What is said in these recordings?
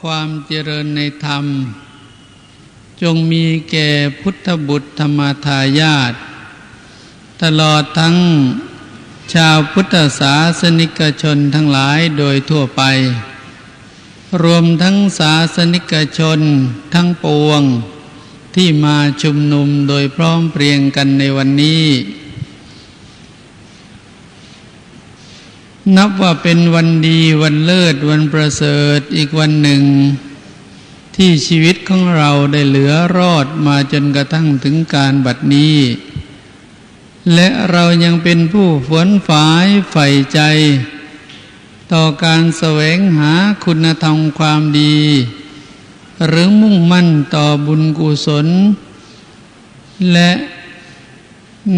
ความเจริญในธรรม จงมีแก่พุทธบุตรธรรมทายาทตลอดทั้งชาวพุทธศาสนิกชนทั้งหลายโดยทั่วไป รวมทั้งศาสนิกชนทั้งปวงที่มาชุมนุมโดยพร้อมเพรียงกันในวันนี้ นับว่าเป็นวันดีวันเลิศวันประเสริฐอีกวันหนึ่ง ที่ชีวิตของเราได้เหลือรอดมาจนกระทั่งถึงการบัดนี้ และเรายังเป็นผู้ฝนฝายใฝ่ใจ ต่อการแสวงหาคุณธรรมความดี หรือมุ่งมั่นต่อบุญกุศล และ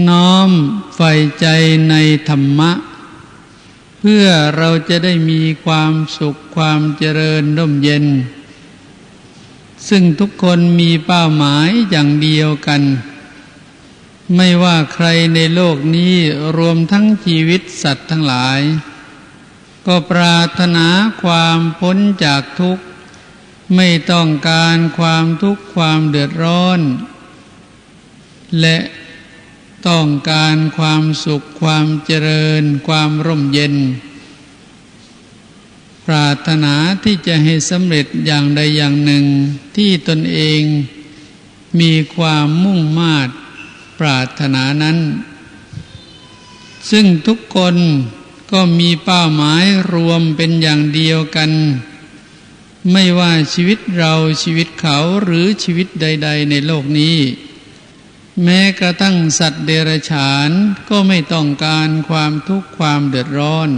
น้อมใฝ่ใจในธรรมะ เพื่อเราจะได้มีความสุขความเจริญร่มเย็น ซึ่งทุกคนมีเป้าหมายอย่างเดียวกัน ไม่ว่าใครในโลกนี้รวมทั้งชีวิตสัตว์ทั้งหลาย ก็ปรารถนาความพ้นจากทุกข์ ไม่ต้องการความทุกข์ความเดือดร้อน และ ต้องการความสุขความเจริญ ความร่มเย็น ปรารถนาที่จะให้สำเร็จอย่างใดอย่างหนึ่ง ที่ตนเองมีความมุ่งมา่ปรารถนานั้น ซึ่งทุกคนก็มีเป้าหมายรวมเป็นอย่างเดียวกัน ไม่ว่าชีวิตเราชีวิตเขาหรือชีวิตใด ๆ ในโลกนี้ แม้กระทั่งสัตว์เดรัจฉานก็ไม่ต้องการความทุกข์ความเดือดร้อน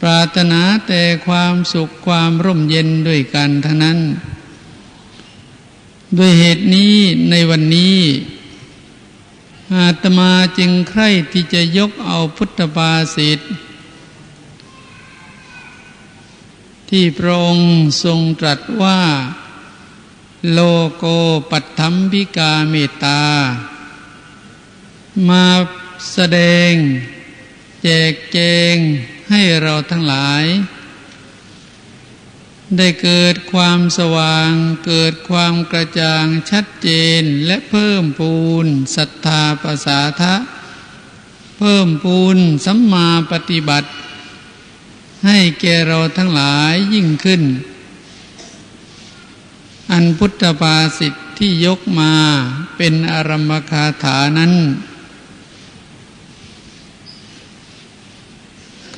ปรารถนาแต่ความสุขความร่มเย็นด้วยกันทั้งนั้น ด้วยเหตุนี้ในวันนี้อาตมาจึงใคร่ที่จะยกเอาพุทธบาสิทที่พระองค์ทรงตรัสว่า โลโกปัตถัมพิกาเมตตา มาแสดง แจกแจงให้เราทั้งหลาย ได้เกิดความสว่าง เกิดความกระจ่างชัดเจนและเพิ่มพูนศรัทธาภาษาทะ เพิ่มพูนสัมมาปฏิบัติ ให้แก่เราทั้งหลายยิ่งขึ้น อันพุทธภาสิทธิที่ยกมาเป็นอารัมคาถานั้น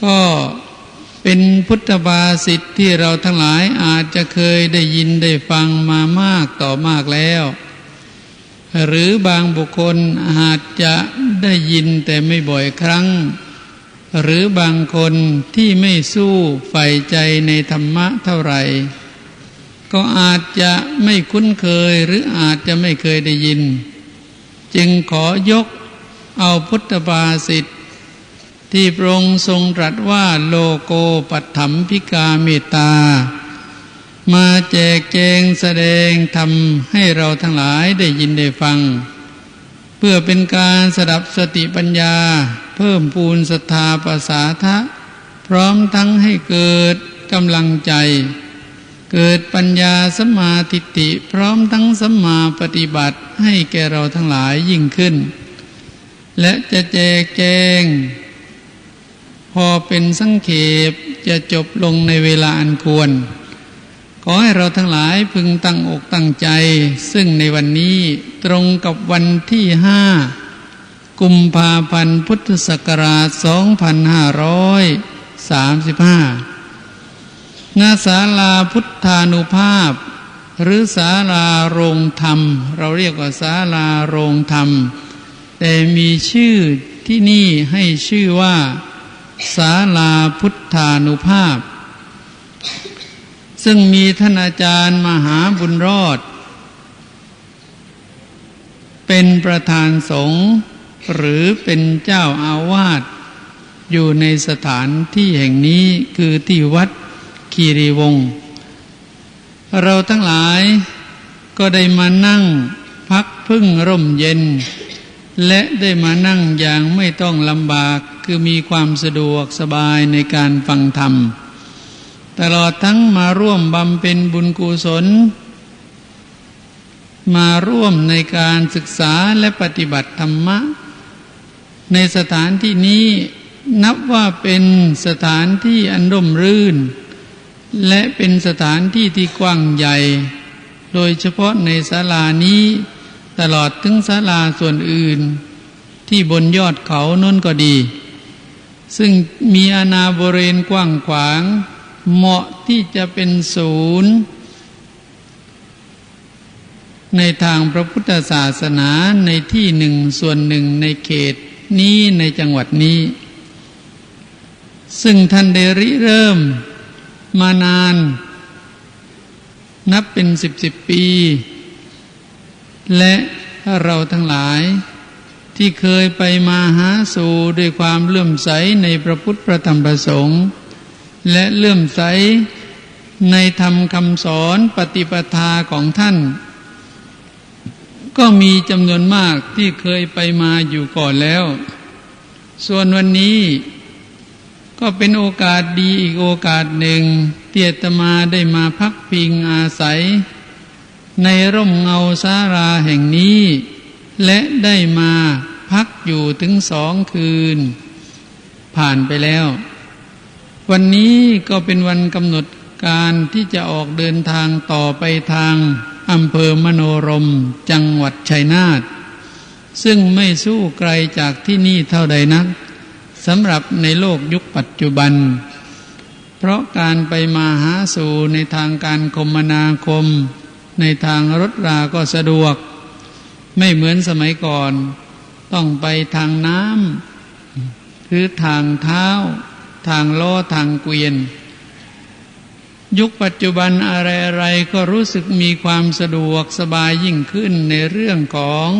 ก็เป็นพุทธบาสิทธิที่เราทั้งหลายอาจจะเคยได้ยินได้ฟังมามากต่อมากแล้ว หรือบางบุคคลอาจจะได้ยินแต่ไม่บ่อยครั้ง หรือบางคนที่ไม่สู้ใฝ่ใจในธรรมะเท่าไหร่ ก็อาจจะไม่คุ้นเคยหรืออาจจะไม่เคยได้ยิน จึงขอยกเอาพุทธบาสิทธิที่พระองค์ทรงตรัสว่าโลโกปัตถมพิกาเมตตา มาแจกแจงแสดงทำให้เราทั้งหลายได้ยินได้ฟัง เพื่อเป็นการสดับสติปัญญา เพิ่มปูนศรัทธาภาษาทะ พร้อมทั้งให้เกิดกำลังใจ เกิดปัญญาสมาทิฏฐิพร้อมทั้งสมมาปฏิบัติให้แก่เราทั้งหลายยิ่งขึ้น และจะแจกแจง พอเป็นสังเขปจะจบลงในเวลาอันควร ขอให้เราทั้งหลายพึงตั้งอกตั้งใจ ซึ่งในวันนี้ตรงกับวันที่ห้ากุมภาพันธ์พุทธศักราช 2535 ณศาลาพุทธานุภาพ หรือศาลาโรงธรรม เราเรียกว่าศาลาโรงธรรม แต่มีชื่อที่นี่ให้ชื่อว่าศาลาพุทธานุภาพ ซึ่งมีท่านอาจารย์มหาบุญรอด เป็นประธานสงฆ์หรือเป็นเจ้าอาวาสอยู่ในสถานที่แห่งนี้คือที่วัด คีรีวงเราทั้งหลายก็ได้มานั่งพักพึ่งร่มเย็น และได้มานั่งอย่างไม่ต้องลำบากคือมีความสะดวกสบายในการฟังธรรม ตลอดทั้งมาร่วมบำเพ็ญบุญกุศล มาร่วมในการศึกษาและปฏิบัติธรรมะ ในสถานที่นี้นับว่าเป็นสถานที่อันร่มรื่น และเป็นสถานที่ที่กว้างใหญ่ โดยเฉพาะในศาลานี้ ตลอดถึงศาลาส่วนอื่น ที่บนยอดเขาน้นก็ดี ซึ่งมีอาณาบริเวณกว้างขวาง เหมาะที่จะเป็นศูนย์ ในทางพระพุทธศาสนาในที่หนึ่งส่วนหนึ่งในเขตนี้ในจังหวัดนี้ ซึ่งท่านได้ริเริ่ม มานาน นับเป็นสิบสิบปี และเราทั้งหลาย ที่เคยไปมาหาสู่ด้วยความเลื่อมใสในพระพุทธพระธรรมประสงค์และเลื่อมใสในธรรมคำสอนปฏิปทาของท่าน ก็มีจำนวนมากที่เคยไปมาอยู่ก่อนแล้ว ส่วนวันนี้ ก็เป็นโอกาสดีอีกโอกาสหนึ่ง เตียตมาได้มาพักพิงอาศัย ในร่มเงาสาราแห่งนี้ และได้มาพักอยู่ถึงสองคืน ผ่านไปแล้ว วันนี้ก็เป็นวันกำหนดการที่จะออกเดินทางต่อไปทางอำเภอมโนรม จังหวัดชัยนาท ซึ่งไม่สู้ไกลจากที่นี่เท่าใดนัก สำหรับในโลกยุคปัจจุบัน เพราะการไปมาหาสู่ในทางการคมนาคม ในทางรถราก็สะดวก ไม่เหมือนสมัยก่อน ต้องไปทางน้ำหรือทางเท้า ทางล้อทางเกวียน ยุคปัจจุบันอะไรๆก็รู้สึกมีความสะดวกสบายยิ่งขึ้นในเรื่องของ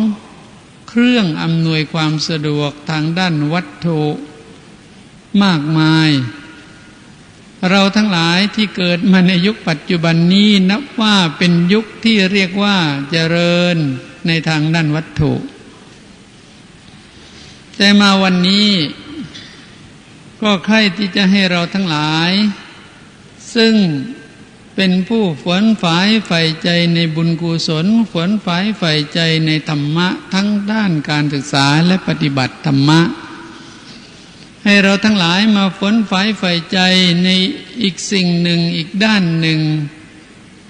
เครื่องอำนวยความสะดวกทางด้านวัตถุ มากมาย เราทั้งหลายที่เกิดมาในยุคปัจจุบันนี้นับว่าเป็นยุคที่เรียกว่าเจริญในทางด้านวัตถุ แต่มาวันนี้ ก็ใครที่จะให้เราทั้งหลาย ซึ่งเป็นผู้ฝนฝายใฝ่ใจในบุญกุศลฝนฝายใฝ่ใจในธรรมะ ทั้งด้านการศึกษาและปฏิบัติธรรมะ ให้เราทั้งหลายมาฝนฝ่ายใฝ่ใจในอีกสิ่งหนึ่งอีกด้านหนึ่ง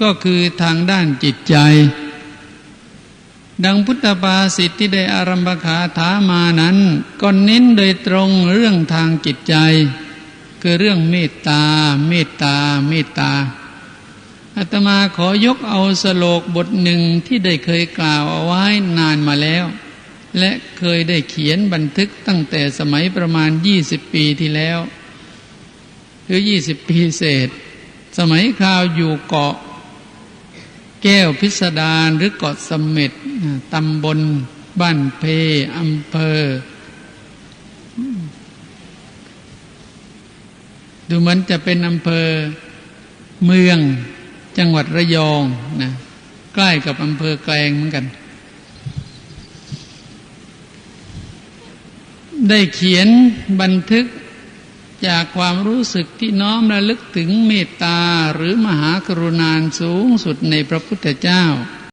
ก็คือทางด้านจิตใจ ดังพุทธภาษิตที่ได้อารัมภคาถามานั้นก็เน้นโดยตรงเรื่องทางจิตใจ คือเรื่องเมตตา เมตตา เมตตาอาตมาขอยกเอาสโลกบทหนึ่งที่ได้เคยกล่าวเอาไว้นานมาแล้ว และเคยได้เขียนบันทึกตั้งแต่สมัยประมาณยี่สิบปีที่แล้วหรือยี่สิบปีเศษ สมัยคราวอยู่เกาะ แก้วพิสดารหรือเกาะสมเม็ดตำบล บ้านเพอำเภอ ดูเหมือนจะเป็นอำเภอเมืองจังหวัดระยองนะใกล้กับอำเภอแกลงเหมือนกัน ได้เขียนบันทึกจากความรู้สึกที่น้อมระลึกถึงเมตตาหรือมหากรุณาสูงสุดในพระพุทธเจ้า